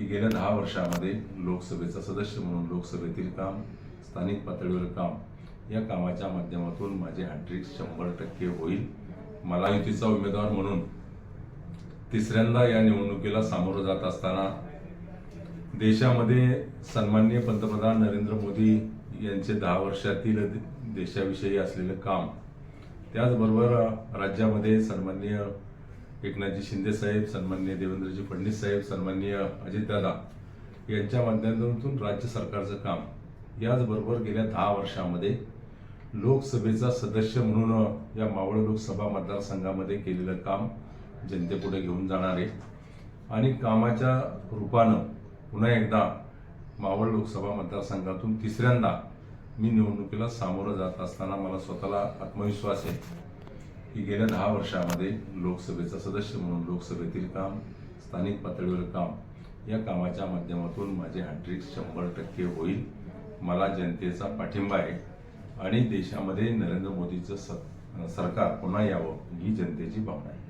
की गेल्या दहा वर्षामध्ये लोकसभेचा सदस्य म्हणून लोकसभेतील काम स्थानिक पातळीवर काम या कामाच्या माध्यमातून माझे हॅट्रिक शंभर टक्के होईल. मला युतीचा उमेदवार म्हणून तिसऱ्यांदा या निवडणुकीला सामोरं जात असताना देशामध्ये सन्माननीय पंतप्रधान नरेंद्र मोदी यांचे दहा वर्षातील देशाविषयी असलेलं काम त्याचबरोबर राज्यामध्ये सन्माननीय एकनाथजी शिंदे साहेब सन्माननीय देवेंद्रजी फडणवीस साहेब सन्माननीय अजितदादा यांच्या माध्यमातून राज्य सरकारचं काम. याचबरोबर गेल्या दहा वर्षामध्ये लोकसभेचा सदस्य म्हणून या मावळ लोकसभा मतदारसंघामध्ये केलेलं काम जनतेपुढे घेऊन जाणार आहे. आणि कामाच्या रूपानं पुन्हा एकदा मावळ लोकसभा मतदारसंघातून तिसऱ्यांदा मी निवडणुकीला सामोरं जात असताना मला स्वतःला आत्मविश्वास आहे. की गेल्या दहा वर्षामध्ये लोकसभेचा सदस्य म्हणून लोकसभेतील काम स्थानिक पातळीवर काम या कामाच्या माध्यमातून माझे हॅट्रिक शंभर टक्के होईल. मला जनतेचा पाठिंबा आहे. आणि देशामध्ये नरेंद्र मोदीचं स- सरकार पुन्हा यावं ही जनतेची भावना आहे.